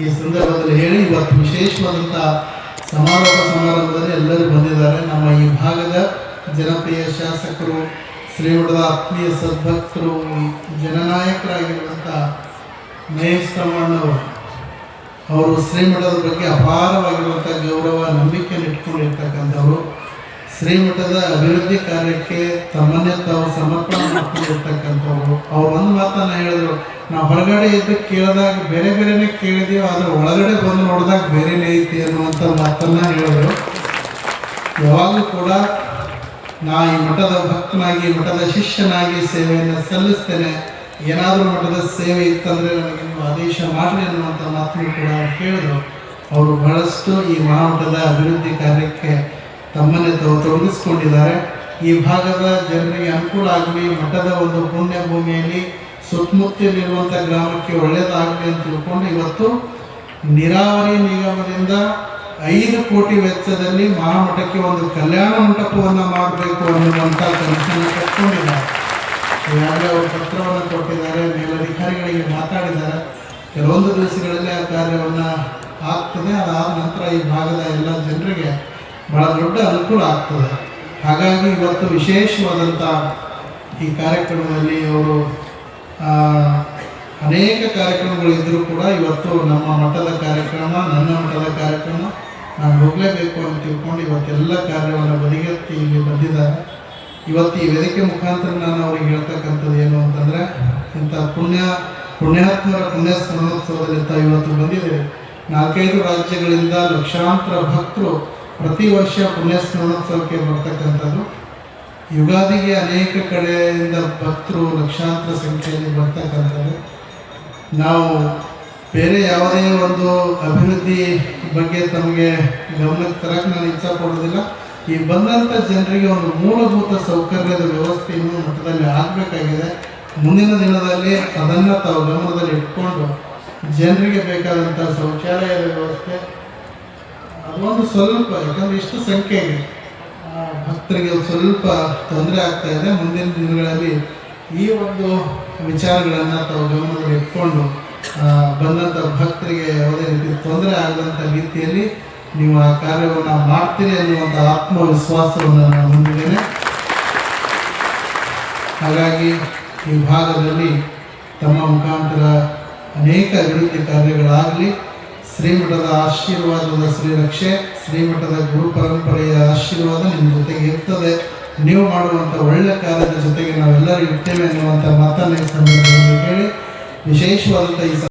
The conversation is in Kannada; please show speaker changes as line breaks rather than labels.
ಈ ಸಂದರ್ಭದಲ್ಲಿ ಹೇಳಿ, ಇವತ್ತು ವಿಶೇಷವಾದಂಥ ಸಮಾರೋಪ ಸಮಾರಂಭದಲ್ಲಿ ಎಲ್ಲರೂ ಬಂದಿದ್ದಾರೆ. ನಮ್ಮ ಈ ಭಾಗದ ಜನಪ್ರಿಯ ಶಾಸಕರು, ಶ್ರೀಮಠದ ಆತ್ಮೀಯ ಸದ್ಭಕ್ತರು ಜನನಾಯಕರಾಗಿರುವಂಥ ಮಹೇಶ್ ಅವರು. ಶ್ರೀಮಠದ ಬಗ್ಗೆ ಅಪಾರವಾಗಿರುವಂಥ ಗೌರವ ನಂಬಿಕೆಯನ್ನು ಇಟ್ಕೊಂಡಿರ್ತಕ್ಕಂಥವ್ರು ಶ್ರೀಮಠದ ಅಭಿವೃದ್ಧಿ ಕಾರ್ಯಕ್ಕೆ ತಮ್ಮನ್ನೇ ತಾವು ಸಮರ್ಪಣೆ ಮಾಡ್ಕೊಂಡಿರ್ತಕ್ಕಂಥವ್ರು. ಅವ್ರು ಒಂದು ಮಾತನ್ನ ಹೇಳಿದ್ರು, ನಾವು ಹೊರಗಡೆ ಇದ್ದು ಕೇಳಿದಾಗ ಬೇರೆ ಬೇರೆನೇ ಕೇಳಿದೀವಿ, ಆದ್ರೆ ಒಳಗಡೆ ಬಂದು ನೋಡಿದಾಗ ಬೇರೆನೇ ಐತಿ ಅನ್ನುವಂಥ ಮಾತನ್ನ ಹೇಳಿದ್ರು. ಯಾವಾಗಲೂ ಕೂಡ ನಾ ಈ ಮಠದ ಭಕ್ತನಾಗಿ ಮಠದ ಶಿಷ್ಯನಾಗಿ ಸೇವೆಯನ್ನು ಸಲ್ಲಿಸ್ತೇನೆ. ಏನಾದರೂ ಮಠದ ಸೇವೆ ಇತ್ತಂದರೆ ನನಗೆ ಆದೇಶ ಮಾಡಲಿ ಅನ್ನುವಂಥ ಮಾತನ್ನು ಕೂಡ ಹೇಳಿದ್ರು ಅವರು ಬಹಳಷ್ಟು ಈ ಮಹಾಮಠದ ಅಭಿವೃದ್ಧಿ ಕಾರ್ಯಕ್ಕೆ ತಮ್ಮನ್ನೇ ತಾವು ಈ ಭಾಗದ ಜನರಿಗೆ ಅನುಕೂಲ ಆಗಲಿ, ಮಠದ ಒಂದು ಪುಣ್ಯ ಭೂಮಿಯಲ್ಲಿ ಸುತ್ತಮುತ್ತಲಿರುವಂಥ ಗ್ರಾಮಕ್ಕೆ ಒಳ್ಳೆಯದಾಗಲಿ ಅಂತ ತಿಳ್ಕೊಂಡು ಇವತ್ತು ನೀರಾವರಿ ನಿಗಮದಿಂದ ಐದು ಕೋಟಿ ವೆಚ್ಚದಲ್ಲಿ ಮಹಾಮಠಕ್ಕೆ ಒಂದು ಕಲ್ಯಾಣ ಮಂಟಪವನ್ನು ಮಾಡಬೇಕು ಅನ್ನುವಂಥ ಕನಸನ್ನು ಕಟ್ಕೊಂಡಿದ್ದಾರೆ ಈಗಾಗಲೇ ಅವರು ಪತ್ರವನ್ನು ಕೊಟ್ಟಿದ್ದಾರೆ, ಮೇಲಧಿಕಾರಿಗಳಿಗೆ ಮಾತಾಡಿದ್ದಾರೆ. ಕೆಲವೊಂದು ದಿವಸಗಳಲ್ಲಿ ಆ ಕಾರ್ಯವನ್ನು ಆಗ್ತದೆ. ಅದಾದ ನಂತರ ಈ ಭಾಗದ ಎಲ್ಲ ಜನರಿಗೆ ಬಹಳ ದೊಡ್ಡ ಅನುಕೂಲ ಆಗ್ತದೆ. ಹಾಗಾಗಿ ಇವತ್ತು ವಿಶೇಷವಾದಂಥ ಈ ಕಾರ್ಯಕ್ರಮದಲ್ಲಿ ಅವರು ಅನೇಕ ಕಾರ್ಯಕ್ರಮಗಳು ಇದ್ದರೂ ಕೂಡ ಇವತ್ತು ನಮ್ಮ ಮಠದ ಕಾರ್ಯಕ್ರಮ, ನನ್ನ ಮಠದ ಕಾರ್ಯಕ್ರಮ, ನಾನು ಹೋಗಲೇಬೇಕು ಅಂತ ತಿಳ್ಕೊಂಡು ಇವತ್ತೆಲ್ಲ ಕಾರ್ಯವನ್ನು ಬದಿಗೆತ್ತಿ ಇಲ್ಲಿ ಬಂದಿದ್ದಾರೆ. ಇವತ್ತು ಈ ವೇದಿಕೆ ಮುಖಾಂತರ ನಾನು ಅವ್ರಿಗೆ ಹೇಳ್ತಕ್ಕಂಥದ್ದು ಏನು ಅಂತಂದರೆ, ಇಂಥ ಪುಣ್ಯ, ಪುಣ್ಯಾತ್ಮರ ಪುಣ್ಯ ಸ್ನಾನೋತ್ಸವದಲ್ಲಿ ಇವತ್ತು ಬಂದಿದೆ ನಾಲ್ಕೈದು ರಾಜ್ಯಗಳಿಂದ ಲಕ್ಷಾಂತರ ಭಕ್ತರು ಪ್ರತಿ ವರ್ಷ ಪುಣ್ಯ ಸ್ನಾನೋತ್ಸವಕ್ಕೆ ಬರ್ತಕ್ಕಂಥದ್ದು. ಯುಗಾದಿಗೆ ಅನೇಕ ಕಡೆಯಿಂದ ಭಕ್ತರು ಲಕ್ಷಾಂತರ ಸಂಖ್ಯೆಯಲ್ಲಿ ಬರ್ತಕ್ಕಂಥದ್ದು. ನಾವು ಬೇರೆ ಯಾವುದೇ ಒಂದು ಅಭಿವೃದ್ಧಿ ಬಗ್ಗೆ ತಮಗೆ ಗಮನಕ್ಕೆ ತರಕ್ಕೆ ನಾನು ಇಚ್ಛೆ ಪಡೋದಿಲ್ಲ ಈ ಬಂದಂಥ ಜನರಿಗೆ ಒಂದು ಮೂಲಭೂತ ಸೌಕರ್ಯದ ವ್ಯವಸ್ಥೆಯನ್ನು ಮಟ್ಟದಲ್ಲಿ ಆಗಬೇಕಾಗಿದೆ. ಮುಂದಿನ ದಿನದಲ್ಲಿ ಅದನ್ನು ತಾವು ಗಮನದಲ್ಲಿ ಇಟ್ಕೊಂಡು ಜನರಿಗೆ ಬೇಕಾದಂಥ ಶೌಚಾಲಯದ ವ್ಯವಸ್ಥೆ ಅದೊಂದು ಸ್ವಲ್ಪ, ಯಾಕಂದ್ರೆ ಇಷ್ಟು ಇದೆ ಭಕ್ತರಿಗೆ ಒಂದು ಸ್ವಲ್ಪ ತೊಂದರೆ ಆಗ್ತಾ ಇದೆ. ಮುಂದಿನ ದಿನಗಳಲ್ಲಿ ಈ ಒಂದು ವಿಚಾರಗಳನ್ನು ತಾವು ಗಮನದಲ್ಲಿ ಇಟ್ಕೊಂಡು ಬಂದಂಥ ಭಕ್ತರಿಗೆ ಯಾವುದೇ ರೀತಿ ತೊಂದರೆ ಆಗದಂಥ ರೀತಿಯಲ್ಲಿ ನೀವು ಆ ಕಾರ್ಯವನ್ನು ಮಾಡ್ತೀರಿ ಅನ್ನುವಂಥ ಆತ್ಮವಿಶ್ವಾಸವನ್ನು ನಾನು ಹೊಂದಿದ್ದೇನೆ. ಹಾಗಾಗಿ ಈ ಭಾಗದಲ್ಲಿ ತಮ್ಮ ಮುಖಾಂತರ ಅನೇಕ ಅಭಿವೃದ್ಧಿ ಕಾರ್ಯಗಳಾಗಲಿ ಶ್ರೀಮಠದ ಆಶೀರ್ವಾದದ ಶ್ರೀರಕ್ಷೆ, ಶ್ರೀಮಠದ ಗುರು ಪರಂಪರೆಯ ಆಶೀರ್ವಾದ ನಿಮ್ಮ ಜೊತೆಗೆ ಇರ್ತದೆ. ನೀವು ಮಾಡುವಂಥ ಒಳ್ಳೆಯ ಕಾರ್ಯದ ಜೊತೆಗೆ ನಾವೆಲ್ಲರೂ ಇರ್ತೇವೆ ಅನ್ನುವಂಥ ಮಾತನ್ನ ಈ ಸಂದರ್ಭದಲ್ಲಿ ಹೇಳಿ ವಿಶೇಷವಾದಂಥ ಈ